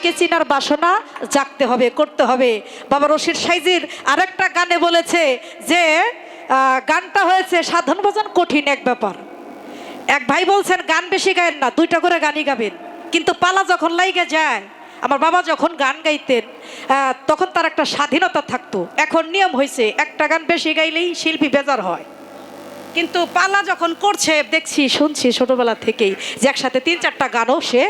নবীকে চিনার বাসনা? জাগতে হবে, করতে হবে। বাবা রশিদ সাইজির আরেকটা গানে বলেছে যে গানটা হয়েছে সাধন ভজন কঠিন এক ব্যাপার। এক ভাই বলছেন, গান বেশি গায়েন না, দুইটা করে গানই গাবেন। কিন্তু পালা যখন লাইগে যায়, আমার বাবা যখন গান গাইতেন তখন তার একটা স্বাধীনতা থাকতো। এখন নিয়ম হয়েছে, একটা গান বেশি গাইলেই শিল্পী বেজার হয়। কিন্তু পালা যখন করছে, দেখছি, শুনছি ছোটবেলা থেকেই যে একসাথে তিন চারটা গানও সে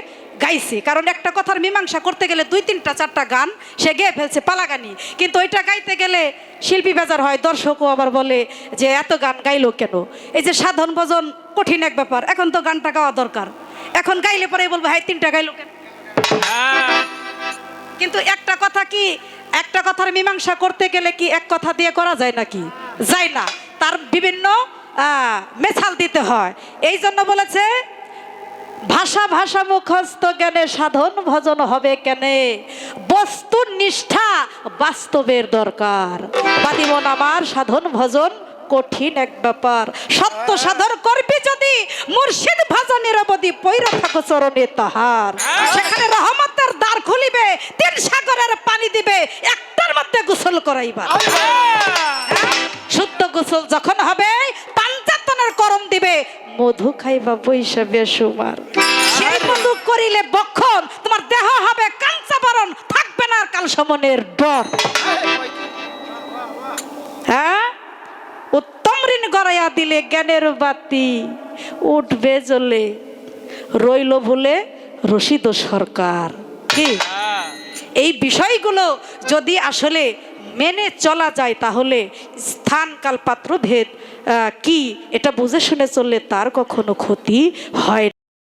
গাইছে। কারণ একটা কথার মীমাংসা করতে গেলে দুই, তিনটা, চারটা গান সে গেয়ে ফেলছে পালা গানি কিন্তু ওইটা গাইতে গেলে শিল্পী বেজার হয়, দর্শকও আবার বলে যে, এত গান গাইলো কেন? এই যে সাধন ভজন কঠিন এক ব্যাপার, এখন তো গানটা গাওয়া দরকার। এখন গাইলে পরে বলব হ্যাঁ তিনটা গাইলো কেন? কিন্তু একটা কথা কি, একটা কথার মীমাংসা করতে গেলে কি এক কথা দিয়ে করা যায় নাকি? যায় না। তার বিভিন্ন মেছাল দিতে হয়। এই জন্য বলেছে ভাষা ভাষা মুখস্থ জ্ঞানে সাধন ভজন হবে কেনে? বস্তুর নিষ্ঠা বাস্তবের দরকার। বাদিমন আমার সাধন ভজন কঠিন এক ব্যাপার। সত্য সাধন করবি যদি মুর্শিদ ভজনের অবধি পৈরা থাকো চরণে তাহার। সেখানে রহমতের দ্বার খুলিবে তিন সাগরের পানি দিবে একটার মধ্যে গোসল করাইবা শুদ্ধ গোসল যখন দিবে মধু খাইবা বৈশা বেসুমার সেই মধু করিলে বক্ষণ, তোমার দেহ হবে কাঞ্চা বরণ থাকবে না কাল সমনের ডর। হ্যাঁ? উত্তম ঋণ গড়াইয়া দিলে জ্ঞানের বাতি উঠবে জ্বলে, রইল ভুলে রশিদ সরকার। কি? এই বিষয়গুলো যদি আসলে মেনে চলা যায় তাহলে স্থান, কালপাত্র, ভেদ কি এটা বুঝে শুনে চললে তার কখনো ক্ষতি হয়।